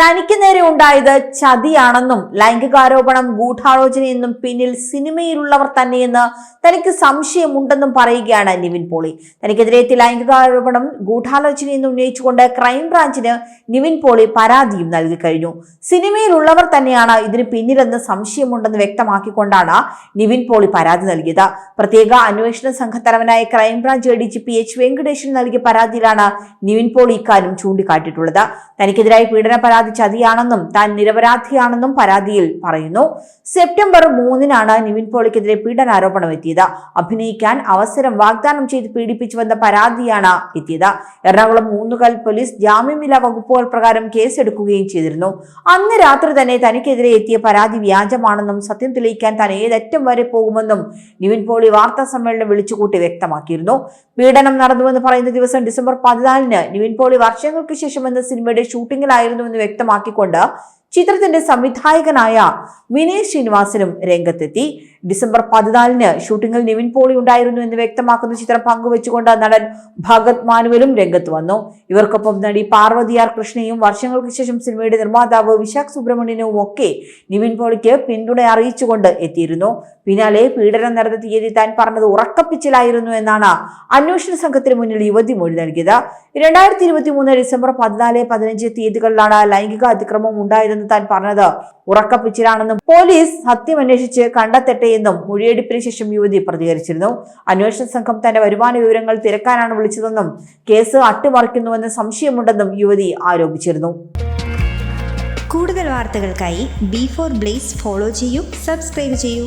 തനിക്ക് നേരെ ഉണ്ടായത് ചതിയാണെന്നും ലൈംഗികാരോപണം ഗൂഢാലോചനയെന്നും പിന്നിൽ സിനിമയിലുള്ളവർ തന്നെയെന്ന് തനിക്ക് സംശയമുണ്ടെന്നും പറയുകയാണ് നിവിൻ പോളി. തനിക്കെതിരെ ലൈംഗികാരോപണം ഗൂഢാലോചനയെന്ന് ഉന്നയിച്ചുകൊണ്ട് ക്രൈംബ്രാഞ്ചിന് നിവിൻ പോളി പരാതിയും നൽകി കഴിഞ്ഞു. സിനിമയിലുള്ളവർ തന്നെയാണ് ഇതിന് പിന്നിലെന്ന് സംശയമുണ്ടെന്ന് വ്യക്തമാക്കിക്കൊണ്ടാണ് നിവിൻ പോളി പരാതി നൽകിയത്. പ്രത്യേക അന്വേഷണ സംഘത്തലവനായ crime branch A D G P H Venkatesan നൽകിയ പരാതിയിലാണ് നിവിൻ പോളി ഇക്കാര്യം ചൂണ്ടിക്കാട്ടിയിട്ടുള്ളത്. തനിക്കെതിരായി പീഡന പരാതി ചതിയാണെന്നും താൻ നിരപരാധിയാണെന്നും പരാതിയിൽ പറയുന്നു. സെപ്റ്റംബർ മൂന്നിനാണ് നിവിൻ പോളിക്കെതിരെ പീഡനാരോപണം എത്തിയത്. അഭിനയിക്കാൻ അവസരം വാഗ്ദാനം ചെയ്ത് പീഡിപ്പിച്ചുവെന്ന പരാതിയാണ് എത്തിയത്. എറണാകുളം മൂന്നുകൽ പോലീസ് ജാമ്യമില്ലാ വകുപ്പുകൾ പ്രകാരം കേസെടുക്കുകയും ചെയ്തിരുന്നു. അന്ന് രാത്രി തന്നെ തനിക്കെതിരെ എത്തിയ പരാതി വ്യാജമാണെന്നും സത്യം തെളിയിക്കാൻ താൻ ഏതറ്റം വരെ പോകുമെന്നും നിവിൻ പോളി വാർത്താ സമ്മേളനം വിളിച്ചുകൂട്ടി വ്യക്തമാക്കിയിരുന്നു. പീഡനം നടന്നുവെന്ന് പറയുന്ന ദിവസം ഡിസംബർ പതിനാലിന് നിവിൻ പോളി വർഷങ്ങൾക്ക് ശേഷം എന്ന സിനിമയുടെ ഷൂട്ടിങ്ങിലായിരുന്നുവെന്ന് വ്യക്തമാക്കിക്കൊണ്ട് ചിത്രത്തിന്റെ സംവിധായകനായ വിനയ് ശ്രീനിവാസനും രംഗത്തെത്തി. ഡിസംബർ പതിനാലിന് ഷൂട്ടിംഗിൽ നിവിൻ പോളി ഉണ്ടായിരുന്നു എന്ന് വ്യക്തമാക്കുന്ന ചിത്രം പങ്കുവെച്ചുകൊണ്ട് നടൻ ഭഗത് മാനുവലും രംഗത്ത് വന്നു. ഇവർക്കൊപ്പം നടി പാർവതി ആർ കൃഷ്ണയും വർഷങ്ങൾക്ക് ശേഷം സിനിമയുടെ നിർമ്മാതാവ് വിശാഖ് സുബ്രഹ്മണ്യനും ഒക്കെ നിവിൻ പോളിക്ക് പിന്തുണ അറിയിച്ചുകൊണ്ട് എത്തിയിരുന്നു. പിന്നാലെ പീഡനം നടന്ന തീയതി താൻ പറഞ്ഞത് ഉറക്കപ്പിച്ചിലായിരുന്നു എന്നാണ് അന്വേഷണ സംഘത്തിന് മുന്നിൽ യുവതി മൊഴി നൽകിയത്. രണ്ടായിരത്തി ഇരുപത്തി മൂന്ന് ഡിസംബർ പതിനാല് പതിനഞ്ച് തീയതികളിലാണ് ലൈംഗിക അതിക്രമം ഉണ്ടായതെന്ന് താൻ പറഞ്ഞത്. ഉറക്കപ്പിച്ചിലാണെന്നും പോലീസ് സത്യം അന്വേഷിച്ച് കണ്ടെത്തട്ടെ എന്നും മൊഴിയെടുപ്പിന് ശേഷം യുവതി പ്രതികരിച്ചിരുന്നു. അന്വേഷണ സംഘം തന്റെ വരുമാന വിവരങ്ങൾ തിരക്കാനാണ് വിളിച്ചതെന്നും കേസ് അട്ടിമറിക്കുന്നുവെന്ന് സംശയമുണ്ടെന്നും യുവതി ആരോപിച്ചിരുന്നു. കൂടുതൽ വാർത്തകൾക്കായി ബി ഫോർ ബ്ലേസ് ഫോളോ ചെയ്യൂ സബ്സ്ക്രൈബ് ചെയ്യൂ.